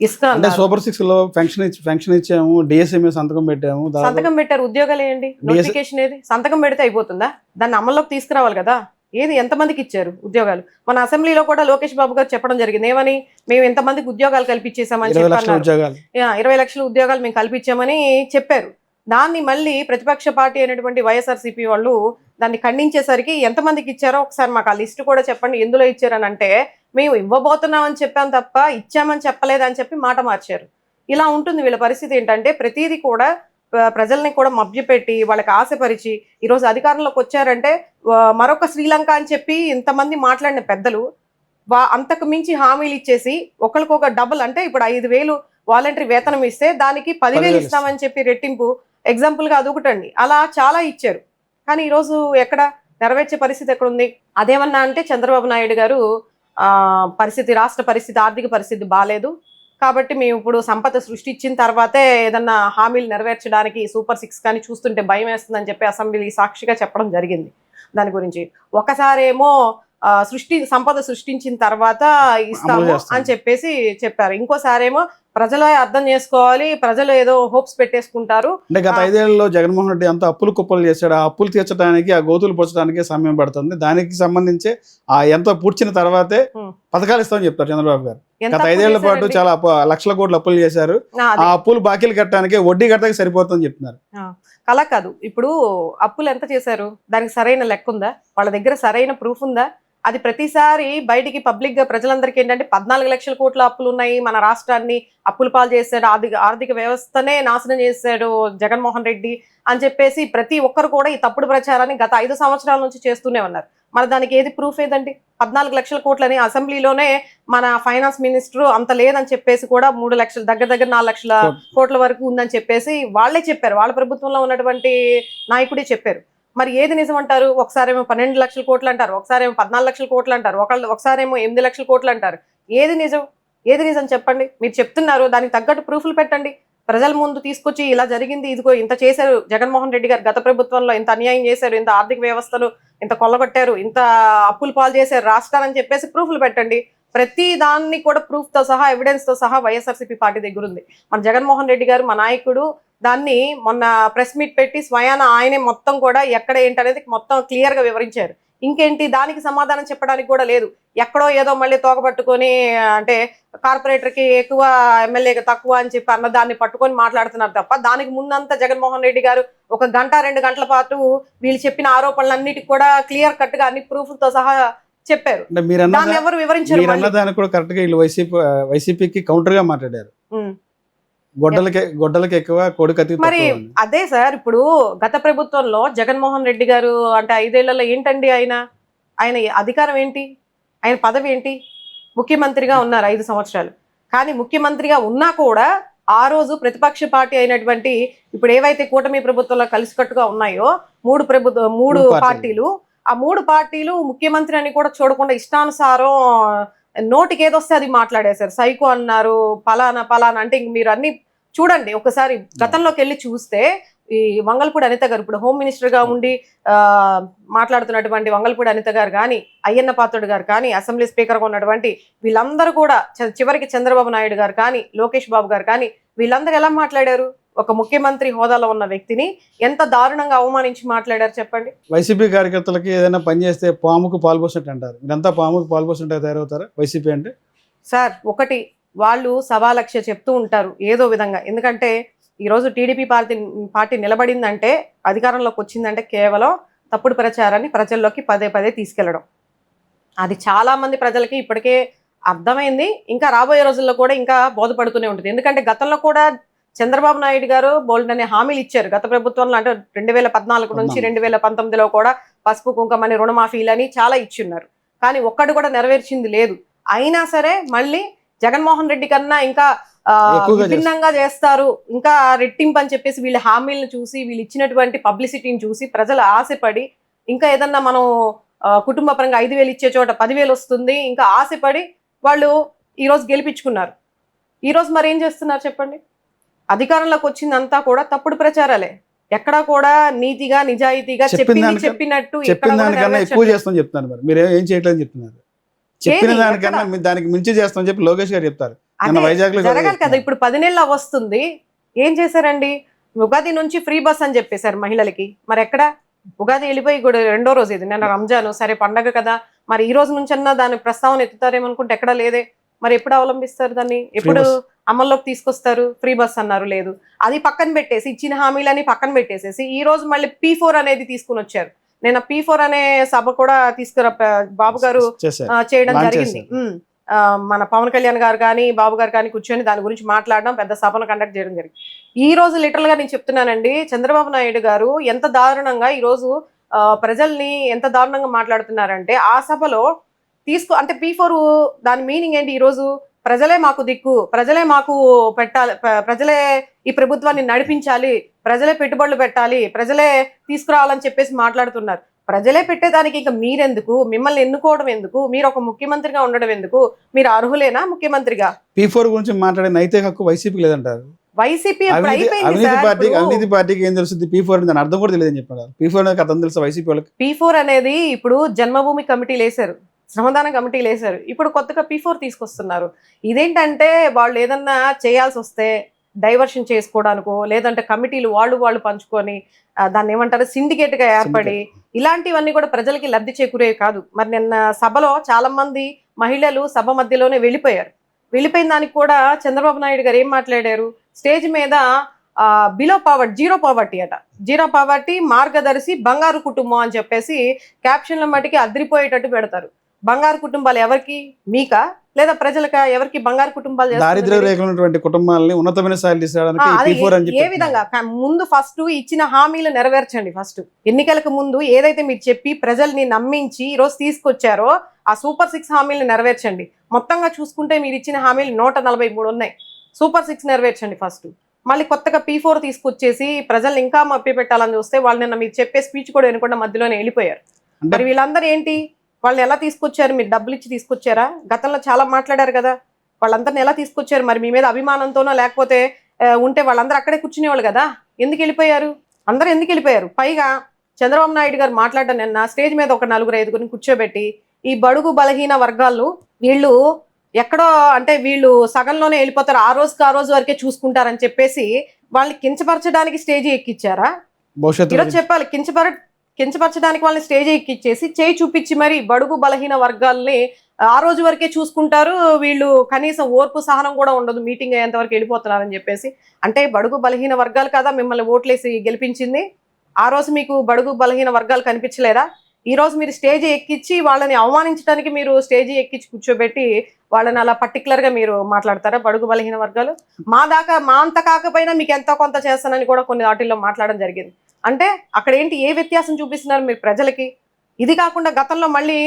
ఇసుక అంటే. సూపర్ సిక్స్లో ఫంక్షన్ ఇచ్చి ఫంక్షన్ ఇచ్చాము డిఎస్ఎంఏ సంతకం పెట్టాము సంతకం పెట్టారు. ఉద్యోగాలు ఏంటి? నోటిఫికేషన్ ఏది? సంతకం పెడితే అయిపోతుందా? దాన్ని అమల్లోకి తీసుకురావాలి కదా. ఏది? ఎంతమందికి ఇచ్చారు ఉద్యోగాలు? మన అసెంబ్లీలో కూడా లోకేష్ బాబు గారు చెప్పడం జరిగింది. ఏమని? మేము ఎంతమందికి ఉద్యోగాలు కల్పించేసామని ఇరవై చెప్పి లక్షల అన్నారు. ఉద్యోగాలు. యా, ఇరవై లక్షల ఉద్యోగాలు మేము కల్పించామని చెప్పారు. దాన్ని మళ్ళీ ప్రతిపక్ష పార్టీ అయినటువంటి వైఎస్ఆర్సీపీ వాళ్ళు దాన్ని ఖండించేసరికి ఎంతమందికి ఇచ్చారో ఒకసారి మాకు ఆ లిస్ట్ కూడా చెప్పండి. ఎందులో ఇచ్చారని అంటే మేము ఇవ్వబోతున్నామని చెప్పాం తప్ప ఇచ్చామని చెప్పలేదని చెప్పి మాట మార్చారు. ఇలా ఉంటుంది వీళ్ళ పరిస్థితి ఏంటంటే ప్రతిదీ కూడా ప్ర- ప్రజల్ని కూడా మభ్యపెట్టి వాళ్ళకి ఆశపరిచి ఈరోజు అధికారంలోకి వచ్చారంటే మరొక శ్రీలంక అని చెప్పి ఇంతమంది మాట్లాడిన పెద్దలు వా అంతకు మించి హామీలు ఇచ్చేసి ఒకరికొక డబుల్ అంటే ఇప్పుడు ఐదు వేలు వాలంటరీ వేతనం ఇస్తే దానికి పదివేలు ఇస్తామని చెప్పి రెట్టింపు ఎగ్జాంపుల్గా అదొకటండి. అలా చాలా ఇచ్చారు. కానీ ఈరోజు ఎక్కడ నెరవేర్చే పరిస్థితి ఎక్కడుంది? అదేమన్నా అంటే చంద్రబాబు నాయుడు గారు పరిస్థితి రాష్ట్ర పరిస్థితి ఆర్థిక పరిస్థితి బాగాలేదు కాబట్టి మేము ఇప్పుడు సంపద సృష్టించిన తర్వాతే ఏదన్నా హామీలు నెరవేర్చడానికి సూపర్ సిక్స్ కానీ చూస్తుంటే భయం వేస్తుందని చెప్పి అసెంబ్లీ సాక్షిగా చెప్పడం జరిగింది. దాని గురించి. ఒకసారేమో సృష్టి సంపద సృష్టించిన తర్వాత ఇస్తాము. అని చెప్పేసి చెప్పారు. ఇంకోసారేమో ప్రజలే అర్థం చేసుకోవాలి ప్రజలు ఏదో హోప్స్ పెట్టేసుకుంటారు. అంటే గత. ఐదేళ్ళలో జగన్మోహన్ రెడ్డి అంతా అప్పులు కుప్పలు చేశాడు. ఆ అప్పులు తీర్చడానికి ఆ గోతులు పొచ్చడానికి సమయం పడుతుంది. దానికి సంబంధించి ఆ ఎంత పూడ్చిన తర్వాతే. పథకాలు ఇస్తామని చెప్తారు చంద్రబాబు గారు. గత ఐదేళ్ళ పాటు? చాలా లక్షల కోట్ల అప్పులు చేశారు. ఆ అప్పులు బాకీలు కట్టడానికి వడ్డీ కట్టడానికి సరిపోతుందని చెప్తున్నారు. అలా కాదు. ఇప్పుడు అప్పులు ఎంత చేశారు? దానికి సరైన లెక్క ఉందా? వాళ్ళ దగ్గర సరైన ప్రూఫ్ ఉందా? అది ప్రతిసారి బయటికి పబ్లిక్గా ప్రజలందరికీ ఏంటంటే పద్నాలుగు లక్షల కోట్ల అప్పులు ఉన్నాయి మన రాష్ట్రాన్ని అప్పులు పాలు చేశాడు ఆర్థిక ఆర్థిక వ్యవస్థనే నాశనం చేశాడు జగన్మోహన్ రెడ్డి అని చెప్పేసి ప్రతి ఒక్కరు కూడా ఈ తప్పుడు ప్రచారాన్ని గత ఐదు సంవత్సరాల నుంచి చేస్తూనే ఉన్నారు. మరి దానికి ఏది ప్రూఫ్ ఏదండి? పద్నాలుగు లక్షల కోట్లని అసెంబ్లీలోనే మన ఫైనాన్స్ మినిస్టర్ అంత లేదని చెప్పేసి కూడా మూడు లక్షల దగ్గర దగ్గర నాలుగు లక్షల కోట్ల వరకు ఉందని చెప్పేసి వాళ్ళే చెప్పారు. వాళ్ళ ప్రభుత్వంలో ఉన్నటువంటి నాయకుడే చెప్పారు. మరి ఏది నిజం అంటారు ఒకసారేమో పన్నెండు లక్షల కోట్లు అంటారు ఒకసారేమో పద్నాలుగు లక్షల కోట్లు అంటారు ఒకళ్ళు ఒకసారేమో ఎనిమిది లక్షల కోట్లు అంటారు. ఏది నిజం? ఏది నిజం చెప్పండి? మీరు చెప్తున్నారు దానికి తగ్గట్టు ప్రూఫ్లు పెట్టండి. ప్రజల ముందు తీసుకొచ్చి ఇలా జరిగింది ఇదిగో ఇంత చేశారు జగన్మోహన్ రెడ్డి గారు గత ప్రభుత్వంలో ఇంత అన్యాయం చేశారు ఇంత ఆర్థిక వ్యవస్థలు ఇంత కొల్లగొట్టారు ఇంత అప్పులు పాలు చేశారు రాష్ట్రాలని చెప్పేసి ప్రూఫ్లు పెట్టండి. ప్రతి దాన్ని కూడా ప్రూఫ్తో సహా ఎవిడెన్స్తో సహా వైఎస్ఆర్సీపీ పార్టీ దగ్గర ఉంది. మన జగన్మోహన్ రెడ్డి గారు మా నాయకుడు దాన్ని మొన్న ప్రెస్ మీట్ పెట్టి స్వయాన ఆయనే మొత్తం కూడా ఎక్కడ ఏంటనేది మొత్తం క్లియర్గా వివరించారు. ఇంకేంటి? దానికి సమాధానం చెప్పడానికి కూడా లేదు. ఎక్కడో ఏదో మళ్ళీ తోకపట్టుకొని అంటే కార్పొరేటర్కి ఎక్కువ ఎమ్మెల్యేకి తక్కువ అని చెప్పి అన్న దాన్ని పట్టుకొని మాట్లాడుతున్నారు తప్ప దానికి ముందంతా జగన్మోహన్ రెడ్డి గారు ఒక గంట రెండు గంటల పాటు వీళ్ళు చెప్పిన ఆరోపణలన్నిటికి కూడా క్లియర్ కట్గా అన్ని proof తో సహా చెప్పారు ఎవరు వివరించారు. దానికి కూడా కరెక్ట్గా వీళ్ళు వైసీపీ వైసీపీకి కౌంటర్గా మాట్లాడారు. గొడ్డలకి గొడ్డలకి ఎక్కువ కోడి కత్తి మరి. అదే సార్ ఇప్పుడు గత ప్రభుత్వంలో జగన్మోహన్ రెడ్డి గారు అంటే ఐదేళ్ళలో ఏంటండి ఆయన ఆయన అధికారం ఏంటి ఆయన పదవి ఏంటి ముఖ్యమంత్రిగా ఉన్నారు ఐదు సంవత్సరాలు కానీ ముఖ్యమంత్రిగా ఉన్నా కూడా ఆ రోజు ప్రతిపక్ష పార్టీ అయినటువంటి ఇప్పుడు ఏవైతే కూటమి ప్రభుత్వంలో కలిసికట్టుగా ఉన్నాయో మూడు ప్రభుత్వ మూడు పార్టీలు. ఆ మూడు పార్టీలు ముఖ్యమంత్రి అని కూడా చూడకుండా ఇష్టానుసారం నోటికి ఏదొస్తే అది మాట్లాడేశారు. సైకో అన్నారు పలానా పలానా అంటే ఇంక మీరు అన్ని చూడండి. ఒకసారి గతంలోకి వెళ్ళి చూస్తే ఈ వంగల్పూడి అనిత గారు ఇప్పుడు హోమ్ మినిస్టర్గా ఉండి ఆ, మాట్లాడుతున్నటువంటి వంగల్పూడి అనిత గారు కానీ అయ్యన్న పాత్రుడు గారు కానీ అసెంబ్లీ స్పీకర్గా ఉన్నటువంటి వీళ్ళందరూ కూడా చ- చివరికి చంద్రబాబు నాయుడు గారు కానీ లోకేష్ బాబు గారు కానీ వీళ్ళందరూ ఎలా మాట్లాడారు? ఒక ముఖ్యమంత్రి హోదాలో ఉన్న వ్యక్తిని ఎంత దారుణంగా అవమానించి మాట్లాడారు చెప్పండి? వైసీపీ కార్యకర్తలకి ఏదైనా పని చేస్తే పాముకు పాల్పోసినట్టు అంటారు. మీరంతా పాముకు పాల్పోసినట్టు తయారవుతారా వైసీపీ అంటే? సార్ ఒకటి వాళ్ళు సవా లక్ష చెప్తూ ఉంటారు ఏదో విధంగా. ఎందుకంటే ఈరోజు టీడీపీ పార్టీ పార్టీ నిలబడిందంటే అధికారంలోకి వచ్చిందంటే కేవలం తప్పుడు ప్రచారాన్ని ప్రజల్లోకి పదే పదే తీసుకెళ్ళడం. అది చాలా మంది ప్రజలకి ఇప్పటికే అర్థమైంది. ఇంకా రాబోయే రోజుల్లో కూడా ఇంకా బోధపడుతూనే ఉంటుంది. ఎందుకంటే గతంలో కూడా చంద్రబాబు నాయుడు గారు బోల్డ్ అనే హామీలు ఇచ్చారు. గత ప్రభుత్వంలో అంటే రెండు వేల పద్నాలుగు నుంచి. రెండు వేల పంతొమ్మిదిలో కూడా పసుపు కుంకమని రుణమాఫీలని చాలా ఇచ్చున్నారు. కానీ ఒక్కటి కూడా నెరవేర్చింది లేదు. అయినా సరే మళ్ళీ జగన్మోహన్ రెడ్డి కన్నా ఇంకా విభిన్నంగా చేస్తారు. ఇంకా రెట్టింపు అని చెప్పేసి వీళ్ళ హామీలను చూసి వీళ్ళు ఇచ్చినటువంటి పబ్లిసిటీని చూసి ప్రజలు ఆశపడి ఇంకా ఏదన్నా మనం కుటుంబ పరంగా ఐదు వేలు ఇచ్చే చోట పదివేలు వస్తుంది. ఇంకా ఆశపడి వాళ్ళు ఈ రోజు గెలిపించుకున్నారు. ఈ రోజు మరి ఏం చేస్తున్నారు చెప్పండి? అధికారంలోకి వచ్చిందంతా కూడా తప్పుడు ప్రచారాలే. ఎక్కడా కూడా నీతిగా నిజాయితీగా చెప్పింది చెప్పినట్టు చెప్పిన దానికన్నా ఎక్కువ. చేస్తామని చెప్తున్నారు మరి. మీరు ఏం చేయట్లేదని చెప్తున్నారు? చెప్పిన? దానికన్నా దానికి మించి చేస్తామని చెప్పి లోకేష్ గారు చెప్తారు. వైజాగ్లో జరగాలి కదా ఇప్పుడు పది నెలలు వస్తుంది. ఏం చేశారండి? ఉగాది నుంచి ఫ్రీ బస్ అని చెప్పేశారు మహిళలకి. మరి ఎక్కడ? ఉగాది వెళ్ళిపోయి కూడా రెండో రోజు ఇది నిన్న రంజాను. సరే పండగ కదా. మరి ఈ రోజు నుంచన్నా దాని ప్రస్తావన ఎత్తుతారేమనుకుంటే ఎక్కడా లేదే. మరి ఎప్పుడు అవలంబిస్తారు దాన్ని? ఎప్పుడు. అమల్లోకి తీసుకొస్తారు ఫ్రీ బస్ అన్నారు లేదు. అది పక్కన పెట్టేసి ఇచ్చిన హామీలని పక్కన పెట్టేసేసి ఈ రోజు మళ్ళీ పీ ఫోర్ అనేది తీసుకుని వచ్చారు. నేను పీ ఫోర్ అనే సభ కూడా తీసుకురా బాబు గారు చేయడం జరిగింది. మన పవన్ కళ్యాణ్ గారు కానీ బాబు గారు కానీ కూర్చొని దాని గురించి మాట్లాడడం పెద్ద సభను కండక్ట్ చేయడం జరిగింది. ఈ రోజు లిటరల్గా నేను చెప్తున్నానండి చంద్రబాబు నాయుడు గారు ఎంత దారుణంగా ఈ రోజు ప్రజల్ని ఎంత దారుణంగా మాట్లాడుతున్నారంటే ఆ సభలో తీసుకో అంటే పీ ఫోర్ దాని మీనింగ్ ఏంటి ఈ రోజు? ప్రజలే మాకు దిక్కు ప్రజలే మాకు పెట్టాలి ప్ర- ప్రజలే ఈ ప్రభుత్వాన్ని నడిపించాలి ప్రజలే పెట్టుబడులు పెట్టాలి ప్రజలే తీసుకురావాలని చెప్పేసి మాట్లాడుతున్నారు. ప్రజలే పెట్టేదానికి ఇంకా మీరెందుకు? మిమ్మల్ని ఎన్నుకోవడం ఎందుకు? మీరు ఒక ముఖ్యమంత్రిగా ఉండడం ఎందుకు? మీరు అర్హులేనా ముఖ్యమంత్రిగా? పీ ఫోర్ గురించి మాట్లాడే నైతిక హక్కు వైసీపీకి లేదంటారు. వైసీపీ ఇప్పుడు అవినీతి అయిపోయింది అవినీతి సార్ పార్టీకి ఇప్పుడు. అవినీతి పార్టీకి ఏం తెలుస్తుంది? పీ ఫోర్ దాని అర్థం కూడా తెలియదని చెప్పారు పీ ఫోర్ అర్థం తెలుసా వైసీపీ వాళ్ళకి. పీ ఫోర్ అనేది ఇప్పుడు జన్మభూమి కమిటీలు వేశారు. శ్రమదాన కమిటీలు వేశారు. ఇప్పుడు కొత్తగా పీ ఫోర్ తీసుకొస్తున్నారు. ఇదేంటంటే వాళ్ళు ఏదన్నా చేయాల్సి వస్తే డైవర్షన్ చేసుకోవడానికో లేదంటే కమిటీలు వాళ్ళు వాళ్ళు పంచుకొని దాన్ని ఏమంటారు syndicate గా ఏర్పడి ఇలాంటివన్నీ కూడా ప్రజలకి లబ్ధి చేకూరేవి కాదు. మరి నిన్న సభలో చాలా మంది మహిళలు సభ మధ్యలోనే వెళ్ళిపోయారు. వెళ్ళిపోయిన దానికి కూడా చంద్రబాబు నాయుడు గారు ఏం మాట్లాడారు? స్టేజ్ మీద బిలో పావర్టీ జీరో పావర్టీ అట. జీరో పావర్టీ మార్గదర్శి బంగారు కుటుంబం అని చెప్పేసి క్యాప్షన్ల మటుకి అదిరిపోయేటట్టు పెడతారు. బంగారు కుటుంబాలు ఎవరికి? మీకా? లేదా ప్రజలకా? ఎవరికి బంగారు కుటుంబాలు? దారిద్ర్య రేఖలు ఉన్నటువంటి కుటుంబాలని ఉన్నతమైన స్థాయిలు తీసుకురావడానికి ఏ విధంగా? ముందు ఫస్ట్ ఇచ్చిన హామీలు నెరవేర్చండి ఫస్ట్. ఎన్నికలకు ముందు ఏదైతే మీరు చెప్పి ప్రజల్ని నమ్మించి ఈ రోజు తీసుకొచ్చారో ఆ సూపర్ సిక్స్ హామీలు నెరవేర్చండి. మొత్తంగా చూసుకుంటే మీరు ఇచ్చిన హామీలు నూట నలభై మూడు ఉన్నాయి. సూపర్ సిక్స్ నెరవేర్చండి ఫస్ట్. మళ్ళీ కొత్తగా పీ ఫోర్ తీసుకొచ్చేసి ప్రజల్ని ఇంకా మప్పి పెట్టాలని చూస్తే వాళ్ళు నిన్న మీరు చెప్పే స్పీచ్ కూడా వినకుండా మధ్యలోనే వెళ్ళిపోయారు. మరి వీళ్ళందరూ ఏంటి? వాళ్ళని ఎలా తీసుకొచ్చారు? మీరు డబ్బులు ఇచ్చి తీసుకొచ్చారా? గతంలో చాలా మాట్లాడారు కదా. వాళ్ళందరిని ఎలా తీసుకొచ్చారు? మరి మీ మీద అభిమానంతోనో లేకపోతే ఉంటే వాళ్ళందరూ అక్కడే కూర్చునేవాళ్ళు కదా. ఎందుకు వెళ్ళిపోయారు? అందరూ ఎందుకు వెళ్ళిపోయారు? పైగా చంద్రబాబు నాయుడు గారు మాట్లాడడం నిన్న స్టేజ్ మీద ఒక నలుగురు ఐదుగురిని కూర్చోబెట్టి ఈ బడుగు బలహీన వర్గాలు వీళ్ళు ఎక్కడో అంటే వీళ్ళు సగంలోనే వెళ్ళిపోతారు. ఆ రోజుకి ఆ రోజు వరకే చూసుకుంటారని చెప్పేసి వాళ్ళని కించపరచడానికి స్టేజ్ ఎక్కిచ్చారా భవిష్యత్తు ఈరోజు చెప్పాలి. కించపర కించపరచడానికి వాళ్ళని స్టేజ్ ఎక్కిచ్చేసి చేయి చూపించి మరి బడుగు బలహీన వర్గాల్ని ఆ రోజు వరకే చూసుకుంటారు. వీళ్ళు కనీసం ఓర్పు సహనం కూడా ఉండదు. మీటింగ్ అయ్యేంత వరకు వెళ్ళిపోతున్నారని చెప్పేసి. అంటే బడుగు బలహీన వర్గాలు కదా మిమ్మల్ని ఓట్లేసి గెలిపించింది. ఆ రోజు మీకు బడుగు బలహీన వర్గాలు కనిపించలేదా? ఈరోజు మీరు స్టేజ్ ఎక్కించి వాళ్ళని అవమానించడానికి మీరు స్టేజ్ ఎక్కించి కూర్చోబెట్టి వాళ్ళని అలా పర్టికులర్గా మీరు మాట్లాడతారా? బడుగు బలహీన వర్గాలు? మా దాకా మా అంత కాకపోయినా మీకు ఎంతో కొంత చేస్తానని కూడా కొన్ని వాటిల్లో మాట్లాడడం జరిగింది. అంటే అక్కడ ఏంటి? ఏ వ్యత్యాసం చూపిస్తున్నారు మీరు ప్రజలకి? ఇది కాకుండా గతంలో మళ్ళీ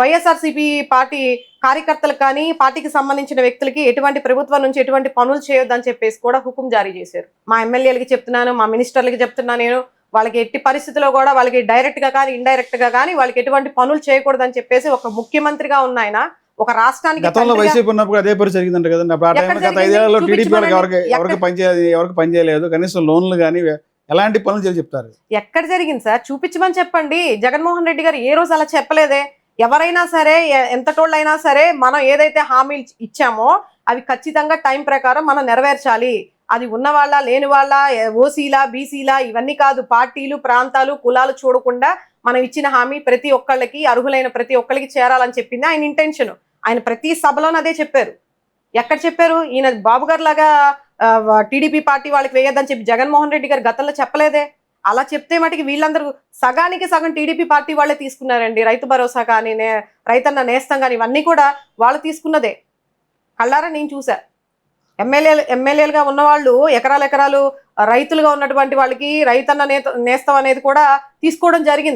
వైఎస్ఆర్సీపీ పార్టీ కార్యకర్తలకు కానీ పార్టీకి సంబంధించిన వ్యక్తులకి ఎటువంటి ప్రభుత్వం నుంచి ఎటువంటి పనులు చేయొద్దని చెప్పేసి కూడా హుకుం జారీ చేశారు. మా ఎమ్మెల్యేలకి చెప్తున్నాను మా మినిస్టర్లకి చెప్తున్నాను నేను. వాళ్ళకి ఎట్టి పరిస్థితిలో కూడా వాళ్ళకి డైరెక్ట్గా కానీ ఇండైరెక్ట్గా కానీ వాళ్ళకి ఎటువంటి పనులు చేయకూడదని చెప్పేసి ఒక ముఖ్యమంత్రిగా ఉన్న ఆయన ఒక రాష్ట్రానికి గతంలో తండ్రిగా- వైసీపీ ఉన్నప్పుడు అదే పని జరిగిందంట కదండి. అప్పుడు ఆ ఎక్కడ టైంలో గత జరిగింది? ఐదేళ్ళలో టీడీపీ వాళ్ళకి చూపించమనండి. ఎవరికి ఎవరికి ఎక్కడ- పనిచేయలేదు ఎవరికి పనిచేయలేదు కనీసం లోన్లు కానీ ఎలాంటి పనులు చేసి చెప్తారు? ఎక్కడ జరిగింది సార్? చూపించమని చెప్పండి. జగన్మోహన్ రెడ్డి గారు ఏ రోజు అలా చెప్పలేదే. ఎవరైనా సరే ఎంతటోళ్ళైనా సరే మనం ఏదైతే హామీలు ఇచ్చామో అవి ఖచ్చితంగా టైం ప్రకారం మనం నెరవేర్చాలి. అది ఉన్న వాళ్ళ లేని వాళ్ళ ఓసీలా బీసీలా ఇవన్నీ కాదు. పార్టీలు ప్రాంతాలు కులాలు చూడకుండా మనం ఇచ్చిన హామీ ప్రతి ఒక్కళ్ళకి అర్హులైన ప్రతి ఒక్కళ్ళకి చేరాలని చెప్పింది ఆయన ఇంటెన్షన్. ఆయన ప్రతి సభలోనూ అదే చెప్పారు. ఎక్కడ చెప్పారు? ఈయన బాబు గారు లాగా టీడీపీ పార్టీ వాళ్ళకి వేయొద్దని చెప్పి జగన్మోహన్ రెడ్డి గారు గతంలో చెప్పలేదే. అలా చెప్తే మటుకి వీళ్ళందరూ సగానికి సగం టీడీపీ పార్టీ వాళ్ళే తీసుకున్నారండి. రైతు భరోసా కానీ నే రైతన్న నేస్తం కానీ ఇవన్నీ కూడా వాళ్ళు తీసుకున్నదే. కళ్ళారా నేను చూసా. ఎమ్మెల్యేలు ఎమ్మెల్యేలుగా ఉన్నవాళ్ళు ఎకరాలు ఎకరాలు రైతులుగా ఉన్నటువంటి వాళ్ళకి రైతన్న నేత నేస్తం అనేది కూడా తీసుకోవడం జరిగింది.